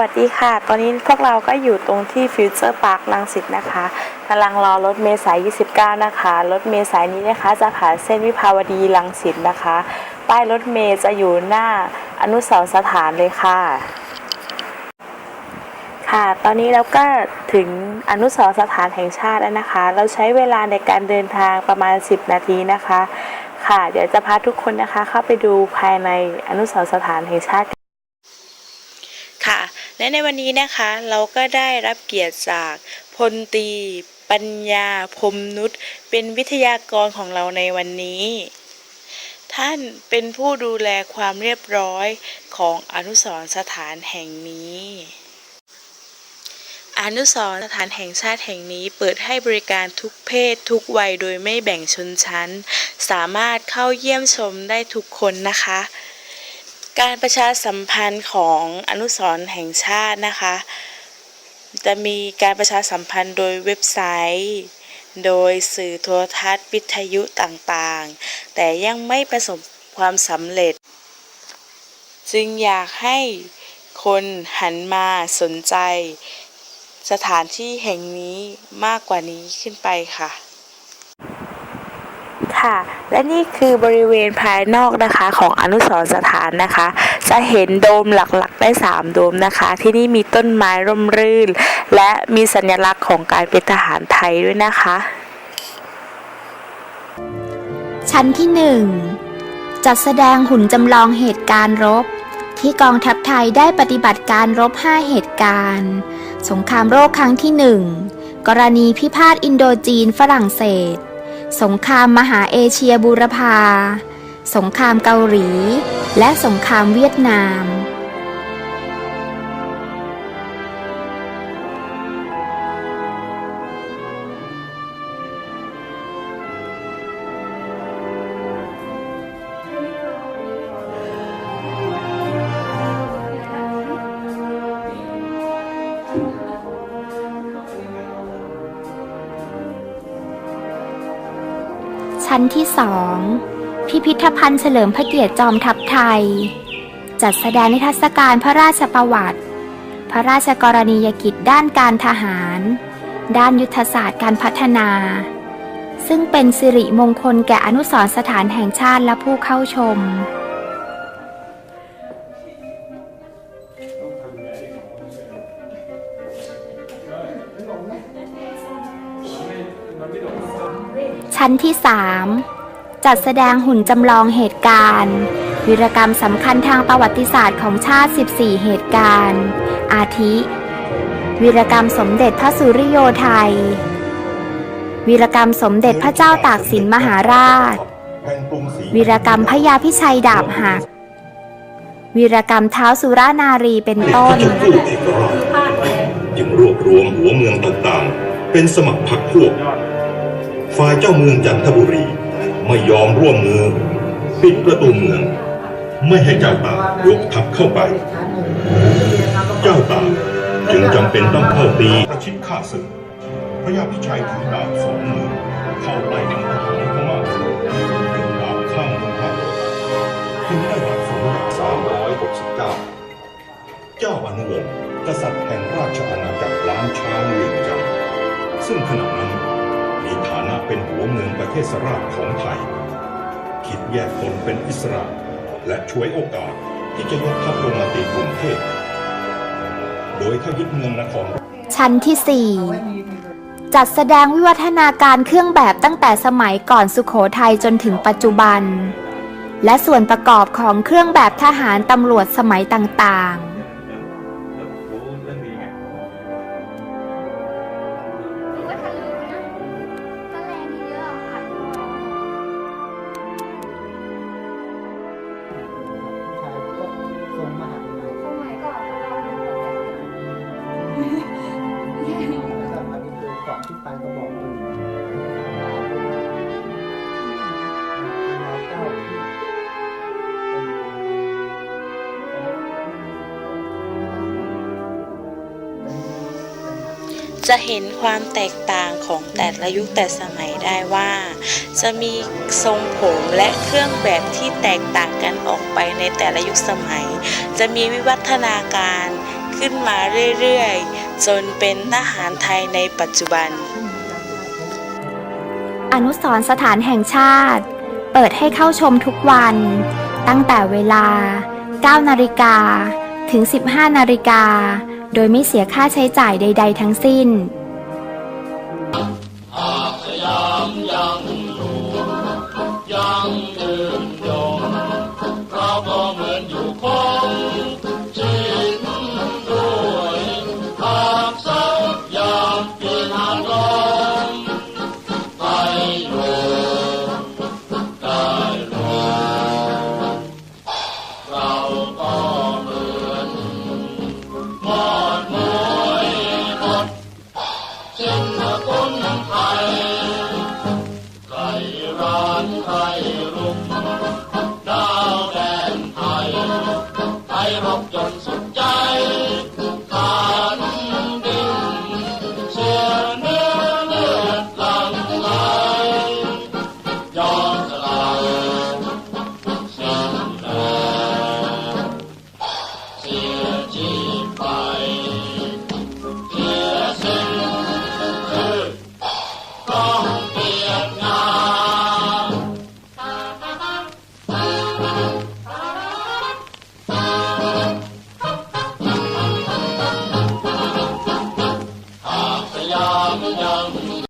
วัสดีค่ะ ตอนนี้พวกเราก็อยู่ตรงที่ฟิวเจอร์พาร์คลังสิตนะคะกำลังรอรถเมสาย29 นะคะ รถเมสายนี้นะคะจะผ่านเส้นวิภาวดีลังสิตนะคะ ป้ายรถเมล์จะอยู่หน้าอนุสาวรณ์สถานเลยค่ะ ค่ะ ตอนนี้เราก็ถึงอนุสาวรณ์สถานแห่งชาติแล้วนะคะ เราใช้เวลาในการเดินทางประมาณ 10 นาทีนะคะ ค่ะ เดี๋ยวจะพาทุกคนนะคะเข้าไปดูภายในอนุสาวรณ์สถานแห่งชาติ และในวันนี้นะคะเราก็ได้รับเกียรติจากพลตีปัญญาพรมนุชเป็นวิทยากรของเราในวันนี้ ท่านเป็นผู้ดูแลความเรียบร้อยของอนุสรสถานแห่งนี้ อนุสรสถานแห่งชาติแห่งนี้เปิดให้บริการทุกเพศทุกวัยโดยไม่แบ่งชนชั้น สามารถเข้าเยี่ยมชมได้ทุกคนนะคะ การประชาสัมพันธ์ของอนุสรณ์แห่งชาตินะคะ จะมีการประชาสัมพันธ์โดยเว็บไซต์ โดยสื่อโทรทัศน์วิทยุต่างๆ แต่ยังไม่ประสบความสำเร็จ จึงอยากให้คนหันมาสนใจสถานที่แห่งนี้มากกว่านี้ขึ้นไปค่ะ ค่ะ และนี่คือบริเวณภายนอกนะคะของอนุสรสถานนะคะ จะเห็นโดมหลักๆได้ 3 โดมนะคะ ที่นี่มีต้นไม้ร่มรื่น และมีสัญลักษณ์ของการเป็นทหารไทยด้วยนะคะ ชั้นที่หนึ่งจัดแสดงหุ่นจำลองเหตุการณ์รบ ที่กองทัพไทยได้ปฏิบัติการรบ 5 เหตุการณ์ สงครามโรคครั้งที่หนึ่งกรณีพิพาทอินโดจีนฝรั่งเศส สงครามมหาเอเชียบูรพา สงครามเกาหลี และสงครามเวียดนาม ชั้นที่สองพิพิธภัณฑ์เฉลิมพระเกียรติจอมทัพไทย จัดแสดงนิทรรศการพระราชประวัติ พระราชกรณียกิจด้านการทหาร ด้านยุทธศาสตร์การพัฒนา ซึ่งเป็นสิริมงคลแก่อนุสรณ์สถานแห่งชาติและผู้เข้าชม ชั้นที่ 3 จัดแสดงหุ่นจำลองเหตุการณ์วีรกรรมสำคัญทางประวัติศาสตร์ของชาติ 14 เหตุการณ์ อาทิวีรกรรมสมเด็จพระสุริโยไทยวีรกรรมสมเด็จพระเจ้าตากสินมหาราชวีรกรรมพญาพิชัยดาบหักวีรกรรมเท้าสุรานารีเป็นต้นพระเจ้าเอกราชจึงรวบรวมหัวเมืองต่างๆ เป็นสมัครพรรคพวก ฝ่ายเจ้าเมืองจันทบุรีไม่ยอมร่วมมือ ปิดประตูเมือง ไม่ให้เจ้าตากยกทัพเข้าไป เจ้าตากจึงจำเป็นต้องเข้าตีประชิดข้าศึกพระยาพิชัยถือดาบสองมือเข้าไล่ยิงทหารพม่าดึงดาบข้ามเมืองทัพถึงได้ดาบสองดาบสามร้อยหกสิบเก้าเจ้าอนุวงศ์กษัตริย์แห่งราชอาณาจักรล้านช้างเวียงจันทร์ซึ่งขณะนั้นมีฐาน เป็นหัวเมืองประเทศราชของไทย คิดแยกตนเป็นอิสระ และช่วยโอกาสที่จะยกทัพลงมาตีกรุงเทพโดยขยึดเมืองนคร ชั้นที่ 4 จัดแสดงวิวัฒนาการเครื่องแบบตั้งแต่สมัยก่อนสุขโขทัยจนถึงปัจจุบัน และส่วนประกอบของเครื่องแบบทหารตำรวจสมัยต่างๆ จะเห็นความแตกต่างของแต่ละยุคแต่สมัยได้ว่า จะมีทรงผมและเครื่องแบบที่แตกต่างกันออกไปในแต่ละยุคสมัย จะมีวิวัฒนาการขึ้นมาเรื่อยๆ จนเป็นทหารไทยในปัจจุบัน อนุสรสถานแห่งชาติ เปิดให้เข้าชมทุกวัน ตั้งแต่เวลา 9 นาฬิกาถึง 15 นาฬิกา โดยไม่เสียค่าใช้จ่ายใด ๆ ทั้งสิ้น หกจนสุดใจ